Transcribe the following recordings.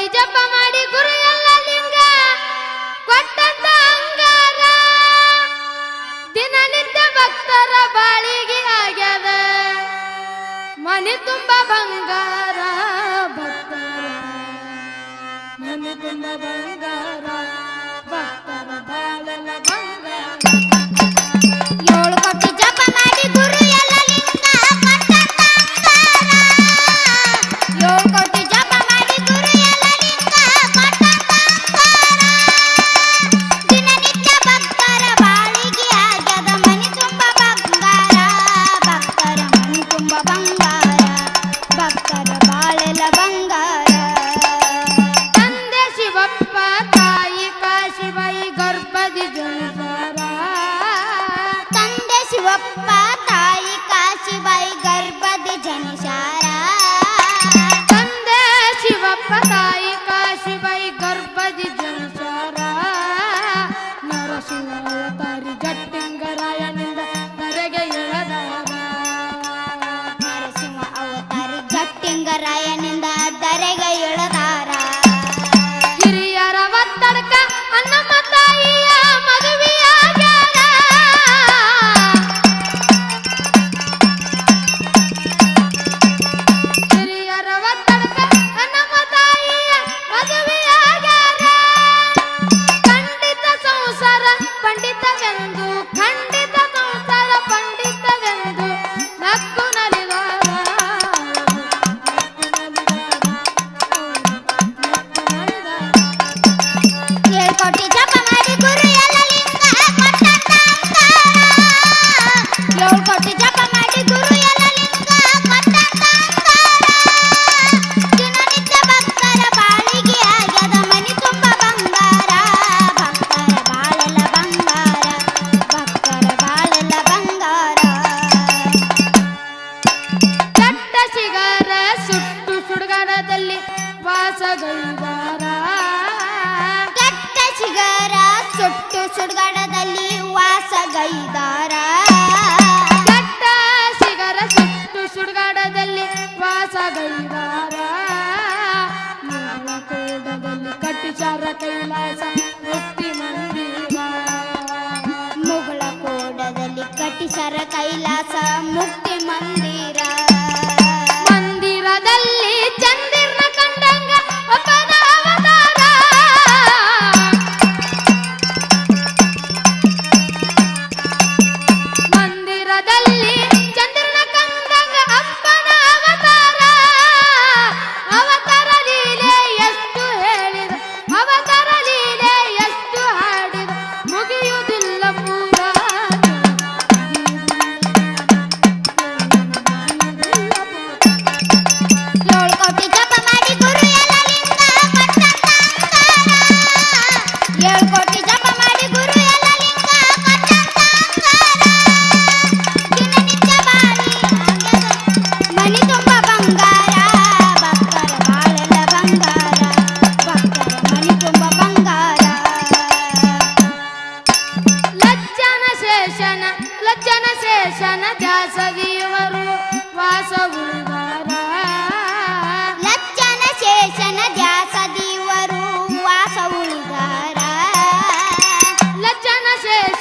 ಕೋಟಿ ಜಪ ಮಾಡಿ ಗುರು ಎಲ್ಲ ಲಿಂಗ. ಕೊಟ್ಟಂತ ಅಂಗಾರ. ದಿನನಿತ್ಯ ಭಕ್ತರ ಬಾಳಿಗೆ ಆಗ್ಯದ. ಮನೆ ತುಂಬಾ ಬಂಗಾರ ಭಕ್ತರ. ಮನೆ ತುಂಬಾ ಬಂಗಾರ पारिजात ಸುಟ್ಟು ಸುಡುಗಾಡದಲ್ಲಿ ವಾಸಗೈದಾರ. ಕಟ್ಟ ಸಿಗರ ಸುಟ್ಟು ಸುಡುಗಾಡದಲ್ಲಿ ವಾಸಗೈದಾರ. ನಾಳಕೂಡದಲ್ಲಿ ಕೈಲಾಸ ಮುಕ್ತಿ ಮಂದಿರ. ಮುಗಳ ಕೋಡದಲ್ಲಿ ಕಟ್ಟಿಚಾರ ಕೈಲಾಸ ಮುಕ್ತಿ ಮಂದಿರ.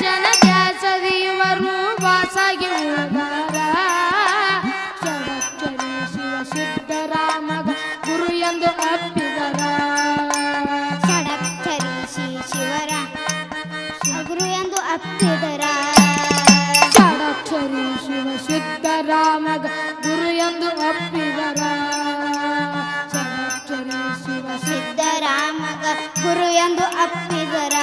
ದರ್ಶನ ದಾಸದಿಯುವ ರೂಪಾಸಾಗಿ ಶಿವ ಸಿದ್ಧರಾಮಗ ಗುರು ಎಂದು ಅಪ್ಪಿದರ. ಸಡಕ್ಷರೀಶಿ ಶಿವರ ಗುರು ಎಂದು ಅಪ್ಪಿದರ. ಸಡಕ್ಷರಿ ಶಿವ ಗುರು ಎಂದು ಅಪ್ಪಿದರ. ಸಡಕ್ಷರಿ ಶಿವ ಸಿದ್ಧರಾಮಗ ಗುರು ಎಂದು ಅಪ್ಪಿದರ.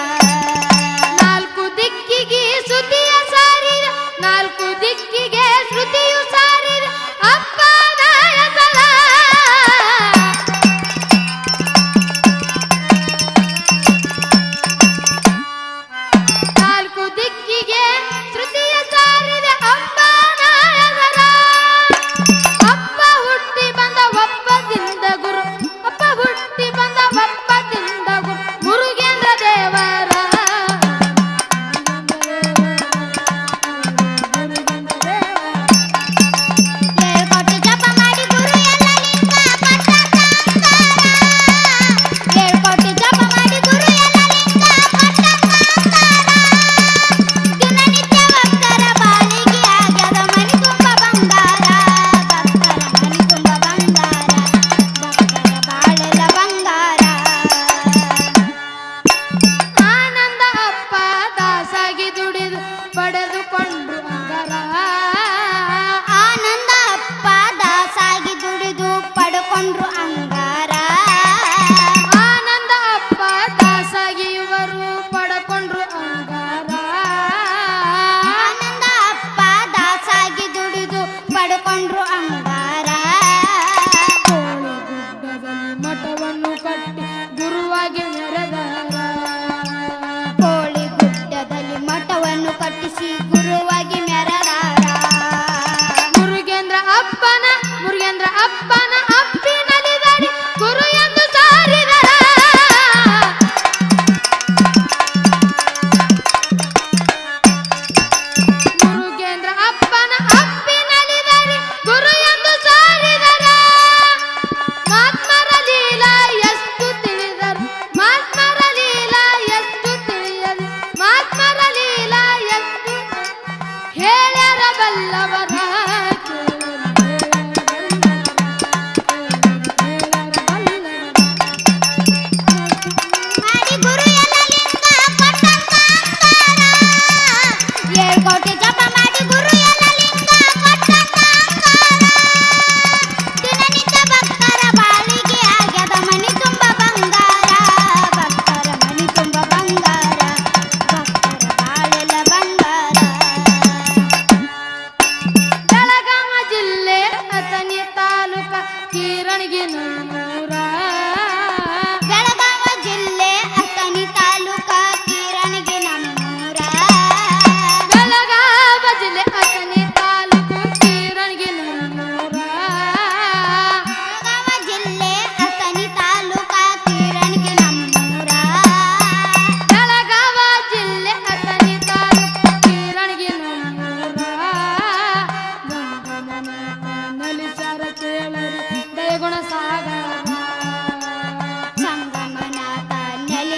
doa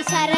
ಸರ